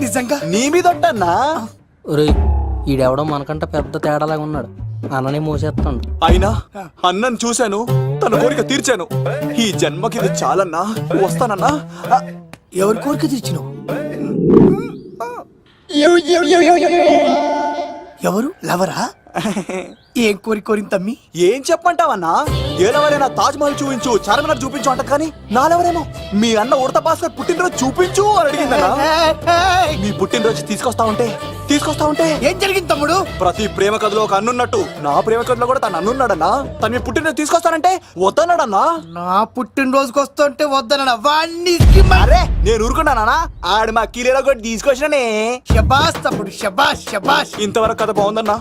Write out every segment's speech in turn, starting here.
నిజంగా? నీ మీద ఒట్టన్నా ఒరేయ్ ఈడెవడో మనకంట పెద్ద తేడాలాగా ఉన్నాడు. అన్ననే మోసేస్తాడు అయినా అన్నను చూశాను తన కోరిక తీర్చాను. ఈ జన్మకి ఇది చాలన్నా? వస్తానన్నా? ఎవరి కోరిక తీర్చినావు? ఎవరు? లవరా? ఏం కోరి కోరింది తమ్మి? ఏం చెప్పంటావన్నా? ఏలవరైనా తాజ్ మహల్ చూపించు చార్మినార్ చూపించు అంట కానీ నాలెవరేమో? మీ అన్న ఉడత భాస్కర్ పుట్టినరోజు చూపించు అని అడిగిందన్నా. మీ పుట్టినరోజు తీసుకొస్తా ఉంటే తీసుకొస్తా ఉంటే? ఏం జరిగింది తమ్ముడు? ప్రతి ప్రేమ కథలో ఒక అన్నున్నట్టు నా ప్రేమ కథలో కూడా తను అన్నున్నాడన్నా. తను మీ పుట్టినరోజు తీసుకొస్తానంటే వద్దన్నాడన్నా. నా పుట్టినరోజుకి వస్తుంటే వద్దన వాణ్ణి అరే నేను ఊరుకున్నానా ఆడు మా కీలేలో కూడా తీసుకొచ్చిననే. షబాష్ తమ్ముడు షబాష్ షబాష్ ఇంతవరకు కథ బాగుందన్నా.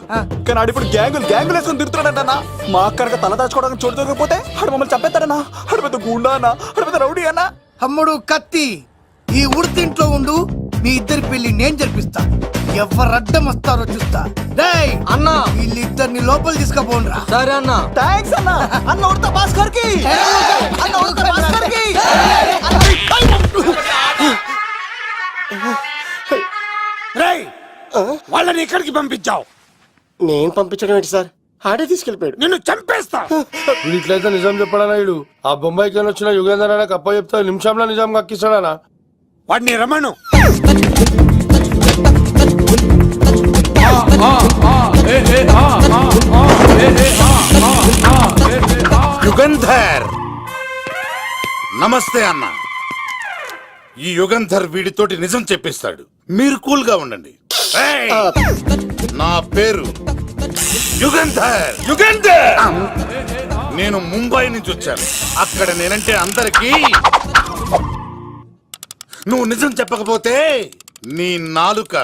కానీ ఆడు ఇప్పుడు గ్యాంగులు గ్యాంగులు వేసుకొని తిరుగుతున్నాడంటన్నా మా అక్కడికి తల దాచుకోవడానికి చోటు దొరకపోతే ఆడు మమ్మల్ని చంపేస్తాడన్నా ఆడు పెద్ద గుండా అన్నా ఆడు పెద్ద రౌడీ అన్నా తమ్ముడు కత్తి ఈ ఉడితింట్లో ఉండు మీ ఇద్దరి పెళ్ళి నేను జరిపిస్తా ఎవరు అడ్డం వస్తారో చూస్తా రేయ్ అన్నా వీళ్ళిద్దరిని లోపల తీసుకుపోండ్రా సరే అన్నా థ్యాంక్స్ అన్నా అన్న ఉడత భాస్కర్కి అన్న ఉడత భాస్కర్కి రేయ్ వాళ్ళని ఇక్కడికి పంపించావు నేను పంపించడం ఏంటి సార్? ఆడే తీసుకెళ్ళిపోయాడు. నిన్ను చంపేస్తా! వీడు ఇట్లయితే నిజం చెప్పడానా వీడు? ఆ బొంబాయికి వచ్చిన యుగేందర్ అనే కప్ప చెప్తే నిమిషంలో నిజం కక్కిస్తాడానా? వాడిని రమణు యుగంధర్! నమస్తే అన్న. ఈ యుగంధర్ వీడితోటి నిజం చెప్పిస్తాడు. మీరు కూల్గా ఉండండి! నా పేరు యుగంధర్! యుగంధర్! నేను ముంబై నుంచి వచ్చాను. అక్కడ నేనంటే అందరికీ నువ్వు నిజం చెప్పకపోతే నీ నాలుక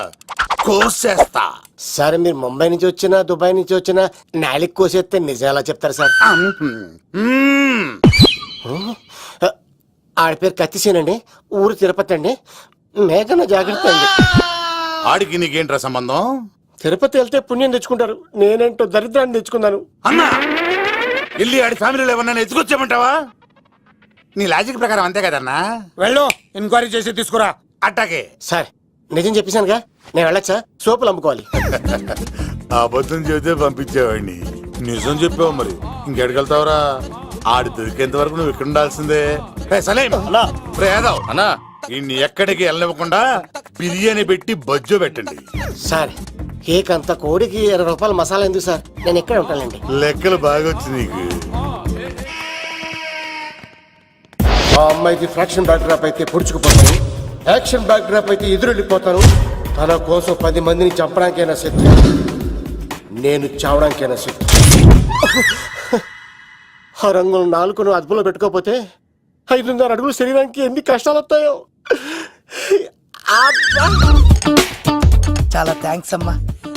కోసేస్తా. సార్ మీరు ముంబై నుంచి వచ్చినా దుబాయ్ నుంచి వచ్చినా నాలిక్ కోసేస్తే నిజం ఎలా చెప్తారు సార్. ఆడ పేరు కత్తిసేనండి. ఊరు తిరుపతి అండి. మేఘన జాగ్రత్త అండి. ఆడికి నీకేంట్రా సంబంధం? తిరుపతి వెళ్తే పుణ్యం తెచ్చుకుంటారు. నేనేంటో దరిద్రాన్ని తెచ్చుకున్నాను. అన్నా! ఇల్లి ఆడి ఫ్యామిలీలో ఎవరన్నా ఎత్తుకొచ్చామంటావా నీ లాజిక్ ప్రకారం అంతే కదన్నా? వెళ్ళు. ఎంక్వైరీ చేసి తీసుకురా. అట్టాకే సార్ నిజం చెప్పేశానుగా? నేను వెళ్ళచ్చా? సోపులు అమ్ముకోవాలి. అబద్ధం చెబితే పంపించేవాడిని. నిజం చెప్పావు మరి. ఇంకెడగలుగుతావురా ఆడి దొరికేంత వరకు నువ్వు ఇక్కడ ఉండాల్సిందే. సలేం! రే యాదవ్! అన్నా! ఇన్ని ఎక్కడికి వెళ్ళనివ్వకుండా బిర్యానీ పెట్టి బజ్జో పెట్టండి. సార్. కేక్ అంత కోడికి ఇరవై రూపాయల మసాలా ఎందుకు సార్? నేను ఎక్కడ ఉంటానండి. లెక్కలు బాగా వచ్చి నీకు. ఆ అమ్మాయికి ఫ్రాక్షన్ బ్యాక్ డ్రాప్ అయితే పొడుచుకుపోతాను యాక్షన్ బ్యాక్ డ్రాప్ అయితే ఎదురెళ్ళిపోతాను తన కోసం పది మందిని చంపడానికైనా శక్తి. నేను చావడానికైనా శక్తి. ఆ రంగులు నాలుగును అదుపులో పెట్టుకోకపోతే ఐదున్నర అడుగులు శరీరానికి ఎన్ని కష్టాలు వస్తాయో చాలా థ్యాంక్స్ అమ్మా.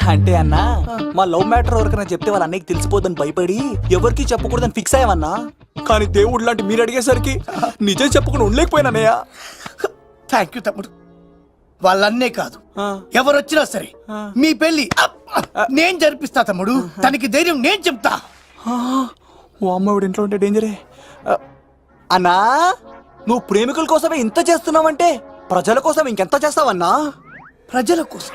అంటే అన్నా మా లవ్ మ్యాటర్ ఎవరికైనా చెప్తే వాళ్ళ అన్నయ్యకి తెలిసిపోదని భయపడి ఎవరికి చెప్పకూడదని ఫిక్స్ అయ్యామన్నా కానీ దేవుడు లాంటి మీరు అడిగేసరికి నిజం చెప్పకుండా ఉండలేకపోయినానయ్యా థ్యాంక్ యూ తమ్ముడు. వాళ్ళన్నే కాదు. ఆ. ఎవరు వచ్చినా సరే మీ పెళ్ళి నేను జరిపిస్తా తమ్ముడు. తనకి ధైర్యం నేను చెప్తా. ఓ అమ్మవిడి ఇంట్లో ఉంటే డేంజరే అన్నా నువ్వు ప్రేమికుల కోసమే ఇంత చేస్తున్నావంటే ప్రజల కోసం ఇంకెంత చేస్తావన్నా? ప్రజల కోసం.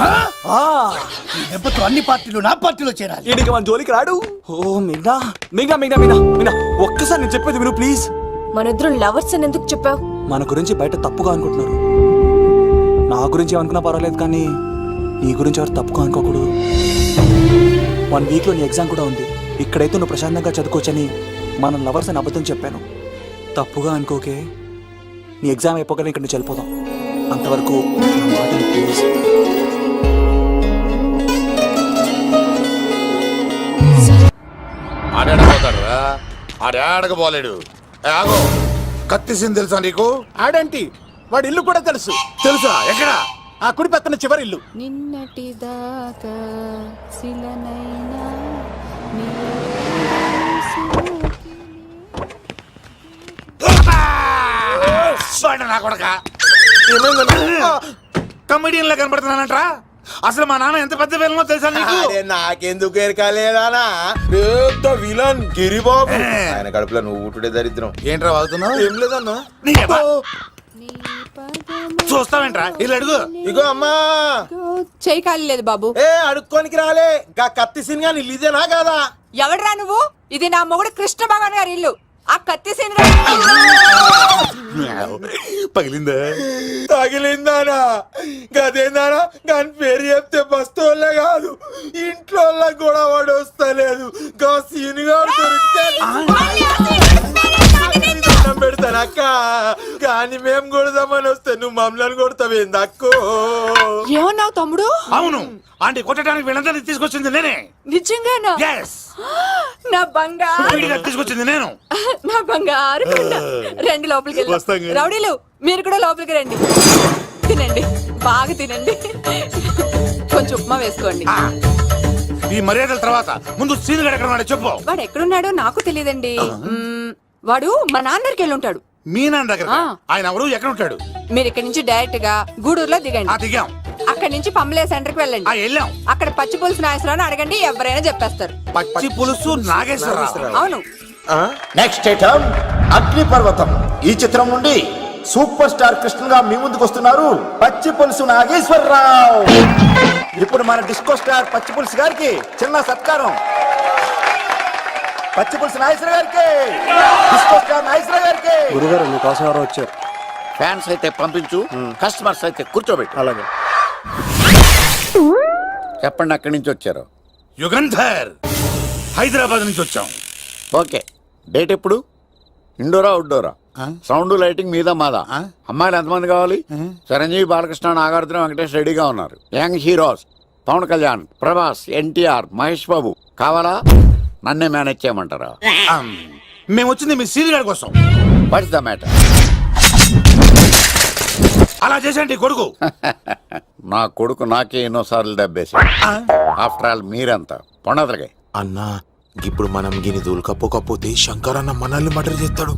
ఆ? ఆ ఈ దెబ్బతో అన్ని పార్టీలు నా పార్టీలో చేరాలి. ఈయనకి మన జోలికి రాడు. ఓ మిగ్నా. మిగ్నా మిగ్నా మిగ్నా మిగ్నా. ఒక్కసారి నేను చెప్పేది విను ప్లీజ్. మనిద్దరం లవర్స్ అని ఎందుకు చెప్పావు? మన గురించి బయట తప్పుగా అనుకుంటున్నారు. గురించి ఏమనుకున్నా పర్వాలేదు కానీ నీ గురించి ఎవరు తప్పుకో అనుకోకూడదు. వన్ వీక్లో నీ ఎగ్జామ్ కూడా ఉంది. ఇక్కడైతే నువ్వు ప్రశాంతంగా చదువుకోవచ్చని మనం లవర్స్ అని అబద్ధం చెప్పాను. తప్పుగా అనుకోకే నీ ఎగ్జామ్ అయిపోగానే ఇక్కడ నుంచి వెళ్ళిపోదాం. అంతవరకు నా మాటని ఆడాడపోతాడురా? ఆడాడకపోలేడు ఆగో. కత్తిసింది తెలుసా నీకు? ఆడంటి? వాడి ఇల్లు కూడా తెలుసు. తెలుసా? ఎక్కడ? ఆ కుడి పక్కన చివరి ఇల్లు. నిన్నటి దాకా శిలనైనా నీ కొడక? కమెడియన్ లా కనబడుతున్నానంట్రా? అసలు మా నాన్న ఎంత పెద్ద విలనో తెలుసా నీకు? నాకెందుకు ఎరకాలేదానా? పెద్ద విలన్ గిరిబాబు. ఆయన కడుపులో నువ్వు ఊటుడే దరిద్రం. ఏంట్రా వాగుతున్నావు? ఏం లేదన్నా? చూస్తావేంట్రా? ఇల్లు అడుగు. ఇగో అమ్మా. చేయి ఖాళీ లేదు బాబు. ఏ అడుక్కోనికి రాలే. గా కత్తి సినిమా నీళ్ళు ఇదేనా కాదా? ఎవడరా నువ్వు? ఇది నా మొగుడు కృష్ణ భగవాన్ గారి ఇల్లు. ఆ కత్తి పగిలిందా? తగిలిందానా? గదేందానా? దాని పేరు చెప్తే బస్తోళ్ళే కాదు. ఇంట్లో కూడా వాడు వస్తలేదు. గా సీనుగా దొరికితే దండం పెడతాను అక్క. కానీ మేము కొడదామని వస్తే నువ్వు మమ్మల్ని కొడతావేంది అక్కో? ఏమన్నావు తమ్ముడు? అవును. ఆంటీ కొట్టడానికి వీళ్ళందరినీ తీసుకొచ్చింది నేనే. నిజంగానా? ఎస్ నా బంగారు. వీడిగా తీసుకొచ్చింది నేను. నా బంగారు కొండ. రండి లోపలికి వస్తాం వెళ్దాం. రౌడీలు మీరు కూడా లోపలికి రండి. తినండి. బాగా తినండి. కొంచెం ఉప్మా వేసుకోండి. ఆ. ఈ మర్యాదల తర్వాత ముందు సీన్ ఎక్కడ ఉన్నాడో చెప్పు. వాడు ఎక్కడున్నాడో నాకు తెలియదండి. మ్మ్, వాడు మా నాన్నకి వెళ్ళి ఉంటాడు. మీ నాన్న దగ్గర ఆ. ఆయన ఎవరు? ఎక్కడ ఉంటాడు? మీరు ఇక్కడ నుంచి డైరెక్ట్గా గూడూరులో ఆ దిగండి దిగాం. అక్కడ నుంచి పంబలే సెంటర్కి ఆ వెళ్ళండి వెళ్ళాం. అక్కడ పచ్చి పులుసు నాయసరావు అడగండి ఎవరైనా చెప్పేస్తారు. పచ్చి పులుసు నాగేశ్వరరావు. అవును. నెక్స్ట్ ఐటమ్ అగ్నిపర్వతం ఈ చిత్రం నుండి సూపర్ స్టార్ కృష్ణగా మీ ముందుకు వస్తున్నారు పచ్చి పులుసు నాగేశ్వరరావు. ఇప్పుడు మన డిస్కో స్టార్ పచ్చి పులుసు గారికి చిన్న సత్కారం. పచ్చి పులుసు నాగేశ్వర గారికి డిస్కో స్టార్ నాగేశ్వర గారికి. గురుగారు మీకోసం ఎవరో వచ్చారు. ఫ్యాన్స్ అయితే పంపించు కస్టమర్స్ అయితే కూర్చోబెట్టు. అలాగే. చెప్పండి అక్కడి నుంచి వచ్చారు? యుగంధర్! హైదరాబాద్ నుంచి వచ్చాం. ఓకే. డేట్ ఎప్పుడు? ఇండోరా అవుట్డోరా? సౌండ్ లైటింగ్ మీద మాదా? అమ్మాయిలు ఎంతమంది కావాలి? చిరంజీవి బాలకృష్ణ నాగార్జున వెంకటేష్ రెడీగా ఉన్నారు. Young heroes Pawan Kalyan Prabhas NTR Mahesh Babu. కావాలా? నన్నే మేనేజ్ చేయమంటారా? మేము వచ్చింది మీ గారి కోసం. వాట్స్ ద మ్యాటర్ అలా చేసేయండి కొడుకు. నా కొడుకు నాకే ఎన్నోసార్లు దెబ్బేసి ఆఫ్టర్ ఆల్ మీరంతా? పొండదలకే అన్నా ఇప్పుడు మనం గిని దూలకపోకపోతే శంకర్ అన్న మనల్ని మర్డర్ చేస్తాడు.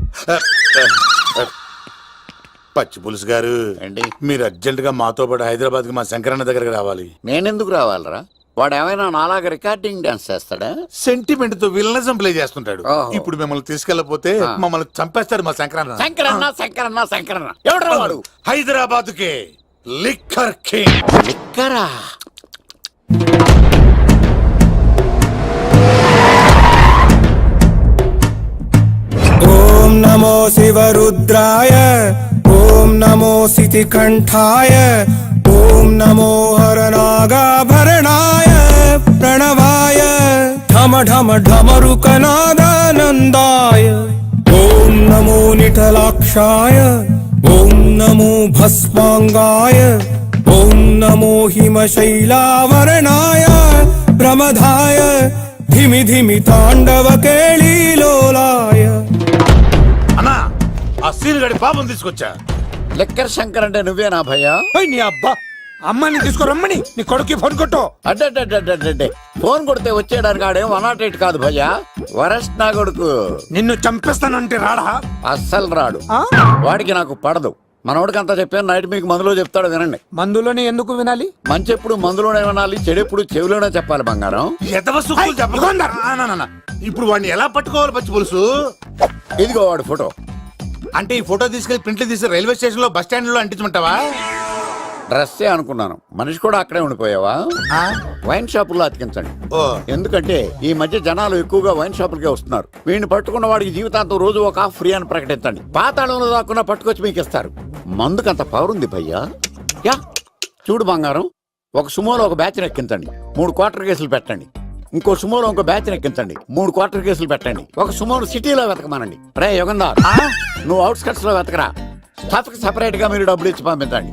పచ్చి పులుసు గారు ఏంటి? మీరు అర్జెంట్గా మాతో పాటు హైదరాబాద్కి మా శంకరన్న దగ్గరికి రావాలి. నేనెందుకు రావాలరా? వాడు ఏమైనా నాలాగా రికార్డింగ్ డాన్స్ చేస్తాడా సెంటిమెంట్ తో విలనిజం ప్లే చేస్తుంటాడు ఓహో. ఇప్పుడు మిమ్మల్ని తీసుకెళ్లపోతే ఆ. మమ్మల్ని చంపేస్తాడు మా శంకరన్న శంకరన్న శంకరన్న శంకరన్న ఎవడరా వాడు హైదరాబాద్ కే లిక్కర్ కింగ్ లిక్కరా ॐ नमो शिवरुद्राय ॐ नमो सितिकण्ठाय ॐ नमो हरनागाभरणाय प्रणवाय ఢమ ఢమరుక ఢమరుకనాదానందాయ ఓం నమో నిఠలాక్షాయ ఓం నమో భస్మాంగాయ. ఓం నమో హిమశైలావరణాయ. ప్రమదాయ. ధిమి ధిమి తాండవ కేళీలోలాయ అన్నా ఆ సీన్ గడి పాపం తీసుకొచ్చా? లెక్కర్ శంకర్ అంటే నువ్వేనా భయ్యా? నీ అబ్బా! అమ్మాయిని తీసుకురమ్మని నీ కొడుకు ఫోన్ కొట్టు. అడ్డే ఫోన్ కొడితే వచ్చేయడానికి ఆడేం వన్ నాట్ ఎయిట్ కాదు భయ్యా. వరస్ట్ నా కొడుకు. నిన్ను చంపేస్తానంటే రాడా? అస్సలు రాడు. వాడికి నాకు పడదు. మనోడికి అంతా చెప్పాను నైట్ మీకు మందులో చెప్తాడు వినండి. మందులోనే ఎందుకు వినాలి? మంచి ఎప్పుడు మందులోనే వినాలి చెడు ఎప్పుడు చెవిలోనే చెప్పాలి బంగారం. ఇప్పుడు వాడిని ఎలా పట్టుకోవాలి పచ్చి పులుసు? ఇదిగో వాడు ఫోటో. అంటే ఈ ఫోటో తీసుకెళ్ళి ప్రింట్లు తీసి రైల్వే స్టేషన్లో బస్ స్టాండ్లో అంటించమంటావా? డ్రెస్సే అనుకున్నాను. మనిషి కూడా అక్కడే ఉండిపోయావా? వైన్ షాపుల్లో అతికించండి. ఎందుకంటే ఈ మధ్య జనాలు ఎక్కువగా వైన్ షాపులకే వస్తున్నారు. వీడిని పట్టుకున్న వాడికి జీవితాంతం రోజు ఒక ఆఫ్ ఫ్రీ అని ప్రకటించండి. పాతాళంలో దాక్కున్నా పట్టుకొచ్చి మీకు ఇస్తారు. మందుకంత పవర్ ఉంది భయ్యా. యా చూడు బంగారం. ఒక సుమోలో ఒక బ్యాచ్ ఎక్కించండి. మూడు క్వార్టర్ కేసులు పెట్టండి. ఇంకో సుమోలో ఇంకో బ్యాచ్ ఎక్కించండి. మూడు క్వార్టర్ కేసులు పెట్టండి. ఒక సుమోను సిటీలో వెతకమానండి. రే యుగంధర్ నువ్వు అవుట్స్కట్స్లో వెతకరా. స్టాఫ్కి సెపరేట్గా మీరు డబ్బులు ఇచ్చి పంపించండి.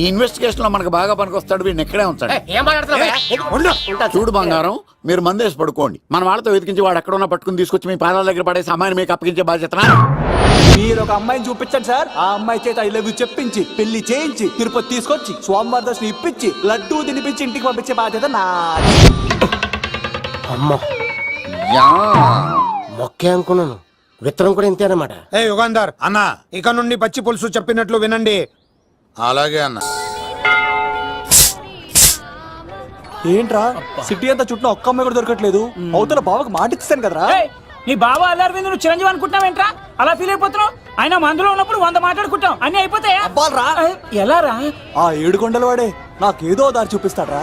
ఈ ఇన్వెస్టిగేషన్లో మనకు బాగా పనికొస్తాడు వీడిని ఇక్కడే ఉంచండి. ఏం చూడు బంగారం మీరు మందేసి పడుకోండి. మన వాళ్ళతో వెతికించి వాడు ఎక్కడ ఉన్నా పట్టుకుని తీసుకొచ్చి మీ పాదాల దగ్గర పడేసి అమ్మాయిని మీకు అప్పగించే బాధ్యత మీరు ఒక అమ్మాయిని చూపించండి సార్. ఆ అమ్మాయి చేత ఐ లవ్ యూ చెప్పించి పెళ్ళి చేయించి తిరుపతి తీసుకొచ్చి స్వామివారి దర్శనం ఇప్పించి లడ్డూ తినిపించి ఇంటికి పంపించే బాధ్యత అమ్మ. మొక్కే అనుకున్నాను. విత్తనం కూడా ఇంతే అన్నమాట. ఏ యుగాంధర్ అన్నా ఇక నుండి పచ్చి పులుసు చెప్పినట్లు వినండి. అలాగే అన్న. ఏంట్రా? సిటీ అంతా చుట్టూ ఒక్క అమ్మాయి కూడా దొరకట్లేదు. అవతల బావకు మాట ఇస్తాను కదరా నీ బావ అల్లరి నువ్వు చిరంజీవి అనుకుంటున్నావేంట్రా అలా ఫీల్ అయిపోతున్నావు? ఆయన మందులో ఉన్నప్పుడు వంద మాట్లాడుకుంటాం అన్ని అయిపోతాయా? అబ్బాల్రా. ఎలా రా? ఆ ఏడు కొండల వాడే నాకేదో దారి చూపిస్తాడ్రా.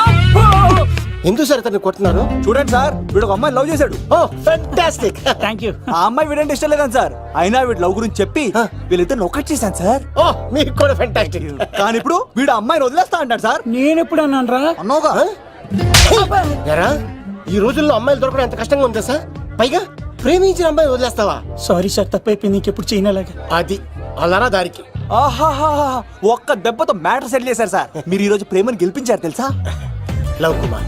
ఎందుకు సార్ అతన్ని కొట్టున్నారు చూడండి సార్ వీడు ఒక అమ్మాయి లవ్ చేశాడు. ఓ ఫెంటాస్టిక్ థ్యాంక్ యూ ఆ అమ్మాయి వీడంటే ఇష్టం లేదని సార్. అయినా వీడు లవ్ గురించి చెప్పి వీళ్ళిద్దరు ఒకటి చేశాను సార్. ఓ మీకు కూడా ఫెంటాస్టిక్ కానీ ఇప్పుడు వీడు అమ్మాయిని వదిలేస్తా అంటాడు సార్. నేను ఎప్పుడు అన్నాను రా ఎరా ఈ రోజుల్లో అమ్మాయిలు దొరకడం ఎంత కష్టంగా ఉందా సార్ పైగా ప్రేమించిన అమ్మాయి వదిలేస్తావా? సారీ సార్ తప్పైపోయింది. ఇంకెప్పుడు చేయనలాగా. అది అలారా దారికి. ఆహాహా ఒక్క దెబ్బతో మ్యాటర్ సెటిల్ చేశారు సార్. మీరు ఈ రోజు ప్రేమను గెలిపించారు తెలుసా? లవ్ కుమార్.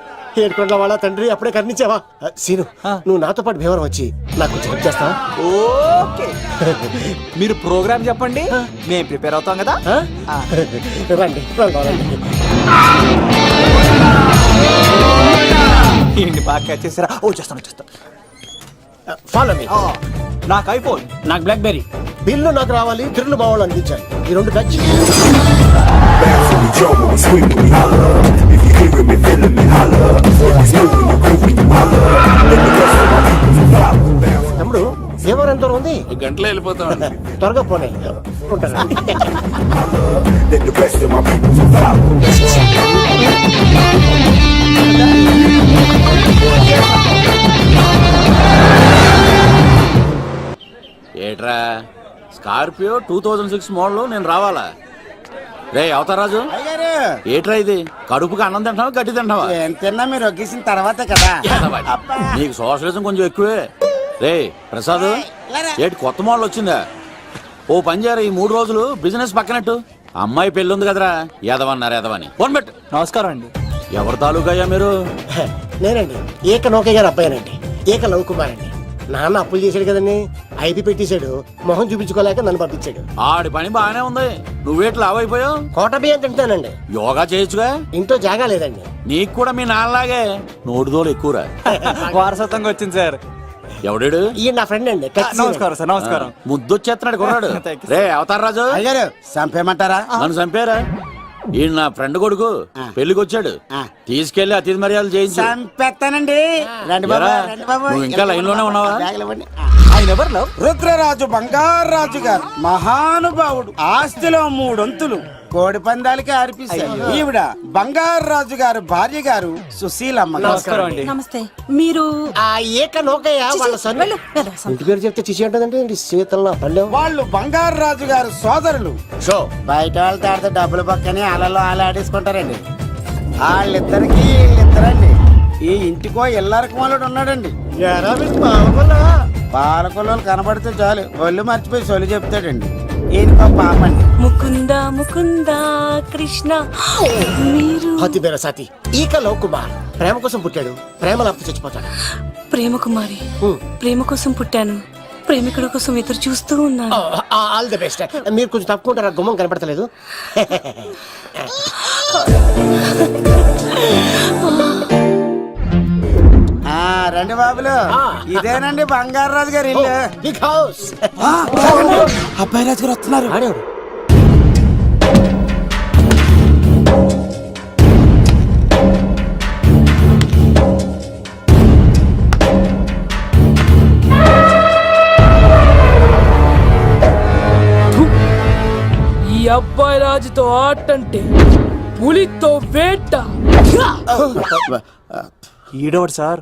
ఏడుకొండల వాళ్ళ తండ్రి అప్పుడే కర్ణించావా? సీను నువ్వు నాతో పాటు భీవరం వచ్చి నాకు కొంచెం help చేస్తావా? ఓకే. మీరు ప్రోగ్రామ్ చెప్పండి. మేము ప్రిపేర్ అవుతాం కదా. రండి రండి బాగా క్యాచ్ చేసారా ఓ చేస్తాను వచ్చేస్తాను ఫాలో మీ నాకు ఐఫోన్. నాకు బ్లాక్ బెర్రీ బిల్లు నాకు రావాలి మా వాళ్ళు అందించాలి ఈ రెండు ఖర్చు తమ్ముడు భీమవరం ఎంత ఉంది. గంటలో వెళ్ళిపోతాం త్వరగా పోనీ. ఉంటాను ఏట్రా? Scorpio two thousand six model నేను రావాలా? రే అవతారాజు. ఏట్రా ఇది? కడుపుకి అన్నం తింటావా గడ్డి తింటావా తిన్నా మీరు ఒగ్గేసిన తర్వాతే కదా. నీకు సోషలిజం కొంచెం ఎక్కువే. రే ప్రసాద్ ఏటి కొత్త మోడల్ వచ్చిందా? ఓ పని చేయరా ఈ మూడు రోజులు బిజినెస్ పక్కనట్టు? అమ్మాయి పెళ్ళి ఉంది కదరా ఎదవన్నారు ఎదవని. ఫోన్ పెట్టు. నమస్కారం అండి. ఎవరి తాలూకయ్యా మీరు? నేనండి. ఏక నౌకే గారు అబ్బాయినండి. ఏక లవ్ కుమార్ అండి నాన్న అప్పులు చేశాడు కదండి. ఐపీ పెట్టేశాడు. మొహం చూపించుకోలేక నన్ను పంపించాడు. ఆడి పని బాగానే ఉంది. నువ్వేటి లావైపోయావు కోట బియ్యం తింటానండి యోగా చేయొచ్చుగా? ఇంట్లో జాగా లేదండి. నీకు కూడా మీ నాన్నలాగే? నోటిదోలు ఎక్కువరా? వారసత్వంగా వచ్చింది సార్. ఎవడాడు? ఈయన నా ఫ్రెండ్ అండి నమస్కారం సార్ నమస్కారం. ముద్దొచ్చేస్తున్నాడు కొన్నాడు. రే అవతార రాజు. అయ్యారు చంపేయమంటారా? నన్ను చంపారా? ఈయన నా ఫ్రెండ్ కొడుకు. పెళ్ళికి వచ్చాడు తీసుకెళ్ళి అతిథి మర్యాదలు చేయించు. చంపేస్తానండి. రండి ఎరా, నువ్వు ఇంకా లైన్లోనే ఉన్నావా? ఆయన ఎవరు లవ్ రుద్రరాజు బంగారాజు గారు మహానుభావుడు ఆస్తిలో మూడొంతులు. కోడి పందాలకి అర్పిస్తారు ఈవిడ బంగారాజు గారు భార్య గారు సుశీలమ్మ. నమస్కారం అండి. నమస్తే. మీరు ఆ ఏక నౌకయ్య వాళ్ళ వెళ్ళు, వెళ్ళు. ఇంటి పేరు చెప్తే చిచి అంటుందంటే శీతల పల్లెం. వాళ్ళు బంగారాజు గారు సోదరులు. షో బయట వాళ్ళతో ఆడితే డబ్బులు పక్కనే అలలో అలా ఆడేసుకుంటారండి. వాళ్ళిద్దరికి వీళ్ళిద్దరండి. ఈ ఇంటికో ఇల్లరకం వాళ్ళడు ఉన్నాడండి. పాలకొల్లు? కనబడితే చాలు. ఒళ్ళు మర్చిపోయి సొలి చెప్తాడండి. ఈయనకో పాపండి ముకుంద ముకుంద కృష్ణ. మీరు? హతి సాతి. ఈక లవ్ కుమార్. ప్రేమ కోసం పుట్టాడు. ప్రేమ లేకపోతే చచ్చిపోతాడు. ప్రేమ కుమారి. ప్రేమ కోసం పుట్టాను. ప్రేమికుడు కోసం ఎదురు చూస్తూ ఉన్నాను. All the best. మీరు కొంచెం తప్పుకుంటారా? గుమ్మం కనపడతలేదు. రండి బాబులు. ఇదేనండి బంగారాజు గారి ఇల్లు. అబ్బాయి రాజు గారు వస్తున్నారు. ఈ అబ్బాయి రాజుతో ఆట అంటే పులితో వేట. ఈడోడు సార్?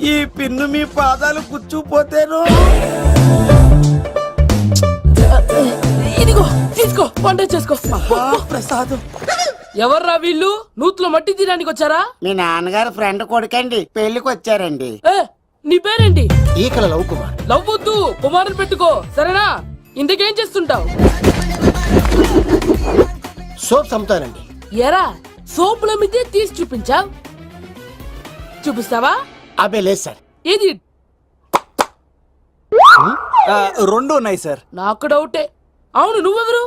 ఈ పిన్ను మీ పాదాలు కూర్చుపోతేను ఇదిగో తీసుకో వంట చేసుకో. ప్రసాదం. ఎవర్రా వీళ్ళు? నూతులో మట్టి తీయడానికి వచ్చారా? మీ నాన్నగారు ఫ్రెండ్ కొడుకండి పెళ్ళికి వచ్చారండి. ఏ నీ పేరేంటి? ఈకల లవ్ కుమార్. లవ్వొద్దు కుమారుని పెట్టుకో సరేనా? ఇంతకేం చేస్తుంటావు? సోప్స్ అమ్ముతానండి ఎరా సోపుల మీదే తీసి చూపించావు. చూపిస్తావా? అబ్బే లేదు సార్. ఏది? రెండు ఉన్నాయి సార్. నాకు డౌటే. అవును నువ్వెవరు?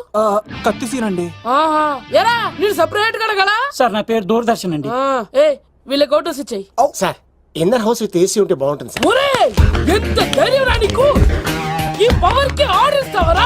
కత్తిసీనండి ఆహా. ఎరా నేను సపరేట్ కడగలా సార్ నా పేరు దూరదర్శన్ అండి. ఆ, ఏ వీళ్ళకి అవుటోస్ ఇచ్చాయి. Sir inner house with AC ఉంటే బాగుంటుంది సార్. ఒరే ఎంత ధైర్యం రా నీకు? ఈ పవర్కి ఆర్డర్ ఇస్తావరా?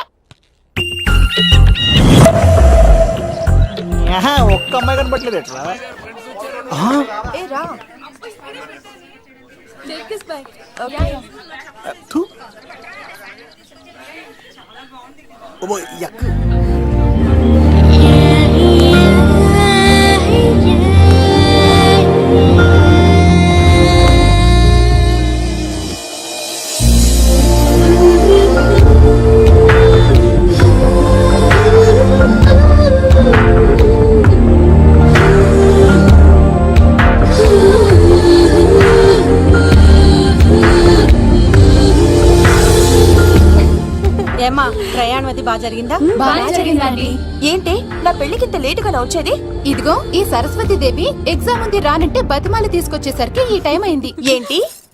ఆహా, ఒక్క అమ్మాయి కనపట్లేదు ఎట్లా? ఏ రా. ఓ, యక్. ఏమ్మా ప్రయాణం అది బాగా జరిగిందా? బాగా జరిగిందండి. ఏంటి? నా పెళ్ళికి ఇంత లేటుగా వచ్చేది? ఇదిగో ఈ సరస్వతి దేవి ఎగ్జామ్ ఉంది రానంటే బతిమాల తీసుకొచ్చేసరికి ఈ టైం అయింది. ఏంటి?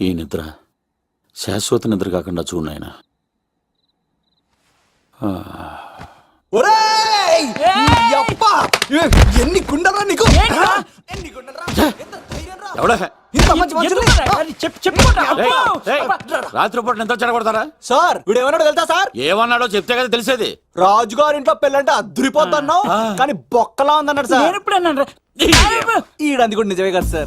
ఈ నిద్ర శాశ్వత నిద్ర కాకుండా చూడు నాయనా. ఒరేయ్! ఏయ్! యప్పా! ఏ- ఎన్ని గుండెరా నీకు? ఎన్ని గుండెరా? ఎంత చెడగొడతారా? సార్ వీడు ఏమన్నాడు తెలుసా సార్? ఏమన్నాడో చెప్తే కదా తెలిసేది. రాజుగారి ఇంట్లో పెళ్ళంటే అద్దరిపోతున్నావు కానీ బొక్కలా ఉందన్నాడు సార్. నేను ఎప్పుడు అన్నాను ఈడంది కూడా నిజమే కదా సార్.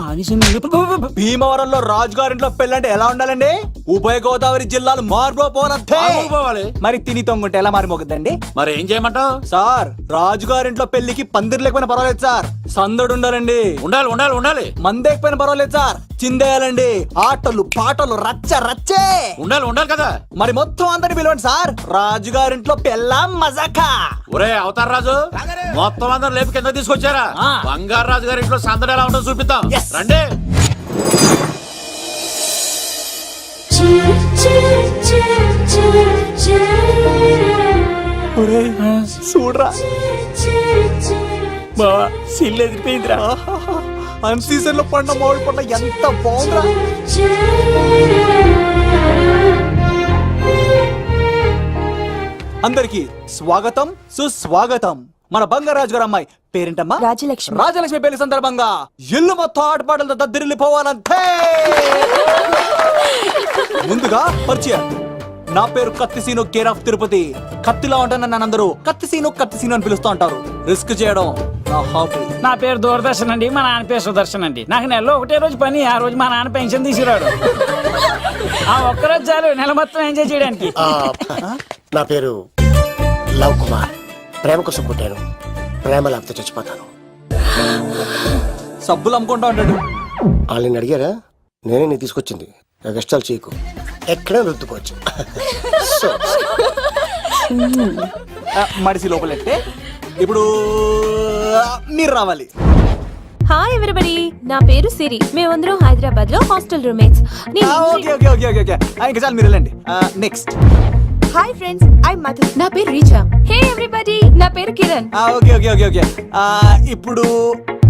భీమవరంలో రాజుగారింట్లో పెళ్ళంటే ఎలా ఉండాలండి? ఉభయ గోదావరి జిల్లాలు మారిపోవాలంటే పోవాలి. మరి తిని తొంగుంటే ఎలా మారిపోతుందండి మరి ఏం చేయమంటావు? సార్ రాజుగారింట్లో పెళ్ళికి పందిరి లేకపోయినా పర్వాలేదు సార్. సందడు ఉండాలండి. ఉండాలి ఉండాలి ఉండాలి. మందేకపోయినా పర్వాలేదు సార్. చిందేయాలండి. ఆటలు పాటలు రచ్చ రచ్చే. ఉండాలి ఉండాలి కదా. మరి మొత్తం అందరిని పిలవండి సార్. రాజుగారింట్లో పెళ్ళాం మజాకా. ఒరే అవతార్ రాజు మొత్తం అందరు లేపు కింద తీసుకొచ్చారా? బంగారు రాజు గారి ఇంట్లో సందడి ఎలా ఉంటుందో చూపిద్దాం. రండి. చూడరా. బావా సిల్లు ఎదిరిపోయిందిరా. అన్ సీజన్లో పండ మామిడి పండ ఎంత బాగుందిరా. అందరికి స్వాగతం సుస్వాగతం. మన బంగారాజు గారు అమ్మాయి. పేరేంటమ్మా? రాజలక్ష్మి. రాజలక్ష్మి పెళ్ళి సందర్భంగా ఇల్లు మొత్తం ఆటపాటలతో దద్దరిల్లిపోవాలంతే ముందుగా పరిచయం. నా పేరు కత్తిసీను కేర్ ఆఫ్ తిరుపతి. కత్తిలా ఉంటాను నన్ను అందరూ కత్తిసీను కత్తిసీను అని పిలుస్తూ ఉంటారు. రిస్క్ చేయడం నా హాబీ. నా పేరు దూరదర్శన్ అండి. మా నాన్న పేరు సుదర్శన్ అండి. నాకు నెలలో ఒకటే రోజు పని. ఆ రోజు మా నాన్న పెన్షన్ తీసుకురాడు. ఆ ఒక్కరోజు చాలు. నెల మొత్తం ఎంజాయ్ చేయడానికి. నా పేరు లవ్ కుమార్. ప్రేమ కోసం పుట్టాను. ప్రేమ లేకపోతే చచ్చిపోతాను. సబ్బులు అమ్ముకుంటా ఉంటాడు. వాళ్ళని అడిగారా? నేనే నీ తీసుకొచ్చింది. నాకు ఇష్టాలు చేయకు. ఎక్కడే రుద్దుకోవచ్చు. మడిసి లోపలెట్టే. ఇప్పుడు మీరు రావాలి. హాయ్ ఎవరిబడి నా పేరు సిరి. మేమందరం హైదరాబాద్లో hostel roommates okay okay okay okay ఇంకా చాలు మీరు వెళ్ళండి. Next hi friends I Madhu నా పేరు రీచా. హే ఎవ్రీబడి నా పేరు Kiran. Okay okay okay okay. ఇప్పుడు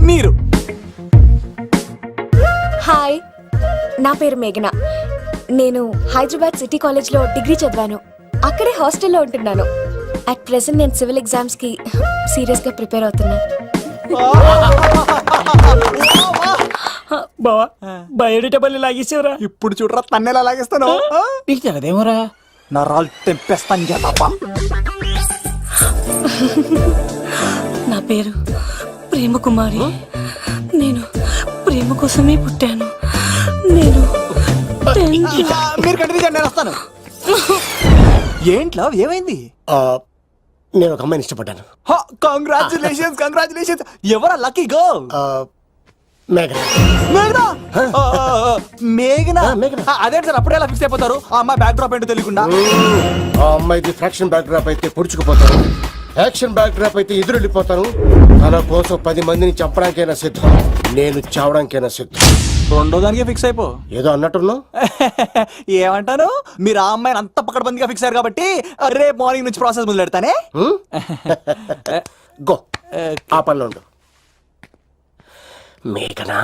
మీరు. హాయ్ నా పేరు మేఘన. నేను హైదరాబాద్ సిటీ కాలేజ్లో డిగ్రీ చదివాను. అక్కడే హాస్టల్లో ఉంటున్నాను. అట్ ప్రెసెంట్ నేను సివిల్ ఎగ్జామ్స్కి సీరియస్గా ప్రిపేర్ అవుతున్నాను బావా బయోడేటా లాగేసేవరా? ఇప్పుడు చూడరా తన్నేలా లాగేస్తాను? నీకు తెలదేమోరా నా రాళ్ళు తెంపేస్తాను చేతప్ప నా పేరు ప్రేమ కుమారి. నేను ప్రేమ కోసమే పుట్టాను. నేను మీరు కంటిన్యూ చేయండి నేను వస్తాను. ఏంట్లో ఏమైంది? ఆ, నేను ఒక అమ్మాయిని ఇష్టపడ్డాను. కంగ్రాచులేషన్స్ కంగ్రాచులేషన్స్ ఎవరా లక్కీ గర్ల్ మేఘన. మేఘనా? మేఘనా? మేఘనా. ఆ, అదేంటి సార్ అప్పుడే ఫిక్స్ అయిపోతారు. ఆ అమ్మాయి బ్యాక్ డ్రాప్ ఏంటో తెలియకుండా. ఆ అమ్మాయిది ఫ్రాక్షన్ బ్యాక్ డ్రాప్ అయితే పొడుచుకుపోతాను యాక్షన్ బ్యాక్ డ్రాప్ అయితే ఎదురెళ్ళిపోతాను తన కోసం పది మందిని చంపడానికైనా సిద్ధం. నేను చావడానికైనా సిద్ధం. రెండో దానికి ఫిక్స్ అయిపో. ఏదో అన్నట్టున్నావు? ఏమంటాను? మీరు ఆ అమ్మాయిని అంత పక్కడబందిగా ఫిక్స్ అయ్యారు కాబట్టి రేపు మార్నింగ్ నుంచి ప్రాసెస్ మొదలు పెడతానే? గో. ఆ పనిలో ఉండు. మేఘనా